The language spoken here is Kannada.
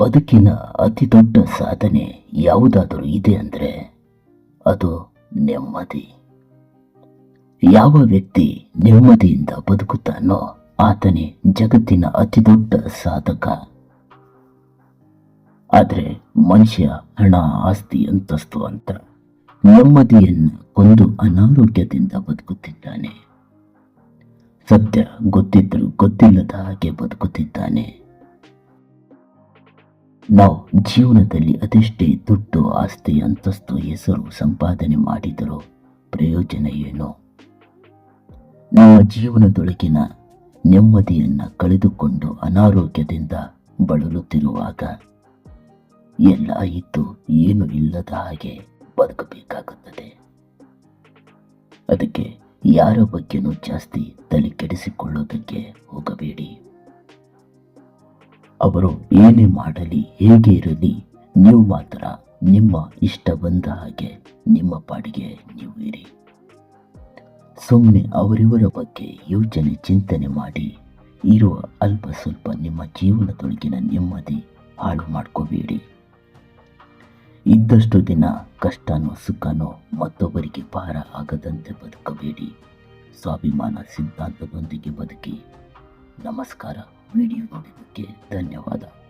ಬದುಕಿನ ಅತಿ ದೊಡ್ಡ ಸಾಧನೆ ಯಾವುದಾದರೂ ಇದೆ ಅಂದರೆ ಅದು ನೆಮ್ಮದಿ. ಯಾವ ವ್ಯಕ್ತಿ ನೆಮ್ಮದಿಯಿಂದ ಬದುಕುತ್ತಾನೋ ಆತನೇ ಜಗತ್ತಿನ ಅತಿ ದೊಡ್ಡ ಸಾಧಕ. ಆದರೆ ಮನುಷ್ಯ ಹಣ, ಆಸ್ತಿ, ಅಂತಸ್ತು ಅಂತ ನೆಮ್ಮದಿಯನ್ನು ಕೊಂದು ಅನಾರೋಗ್ಯದಿಂದ ಬದುಕುತ್ತಿದ್ದಾನೆ. ಸತ್ಯ ಗೊತ್ತಿದ್ದರೂ ಗೊತ್ತಿಲ್ಲದ ಹಾಗೆ ಬದುಕುತ್ತಿದ್ದಾನೆ. ನಾವು ಜೀವನದಲ್ಲಿ ಅದೆಷ್ಟೇ ದುಡ್ಡು ಆಸ್ತಿ, ಅಂತಸ್ತು, ಹೆಸರು ಸಂಪಾದನೆ ಮಾಡಿದರೂ ಪ್ರಯೋಜನ ಏನು? ನಮ್ಮ ಜೀವನದೊಳಗಿನ ನೆಮ್ಮದಿಯನ್ನು ಕಳೆದುಕೊಂಡು ಅನಾರೋಗ್ಯದಿಂದ ಬಳಲುತ್ತಿರುವಾಗ ಎಲ್ಲ ಇದ್ದು ಏನು ಇಲ್ಲದ ಹಾಗೆ ಬದುಕಬೇಕಾಗುತ್ತದೆ. ಅದಕ್ಕೆ ಯಾರ ಬಗ್ಗೆನೂ ಜಾಸ್ತಿ ತಲೆ ಕೆಡಿಸಿಕೊಳ್ಳೋದಕ್ಕೆ ಹೋಗಬೇಡಿ. ಅವರು ಏನೇ ಮಾಡಲಿ, ಹೇಗೆ ಇರಲಿ, ನೀವು ಮಾತ್ರ ನಿಮ್ಮ ಇಷ್ಟ ಬಂದ ಹಾಗೆ ನಿಮ್ಮ ಪಾಡಿಗೆ ನೀವು ಇರಿ. ಸುಮ್ಮನೆ ಅವರಿವರ ಬಗ್ಗೆ ಯೋಚನೆ, ಚಿಂತನೆ ಮಾಡಿ, ಇರುವ ಅಲ್ಪ ಸ್ವಲ್ಪ ನಿಮ್ಮ ಜೀವನದೊಳಗಿನ ನೆಮ್ಮದಿ ಹಾಳು ಮಾಡ್ಕೋಬೇಡಿ. ಇದ್ದಷ್ಟು ದಿನ ಕಷ್ಟನೋ, ಸುಖನೋ ಮತ್ತೊಬ್ಬರಿಗೆ ಭಾರ ಆಗದಂತೆ ಬದುಕಬೇಡಿ. ಸ್ವಾಭಿಮಾನ ಸಿದ್ಧಾಂತದೊಂದಿಗೆ ಬದುಕಿ. ನಮಸ್ಕಾರ. 没理由的给等的话的。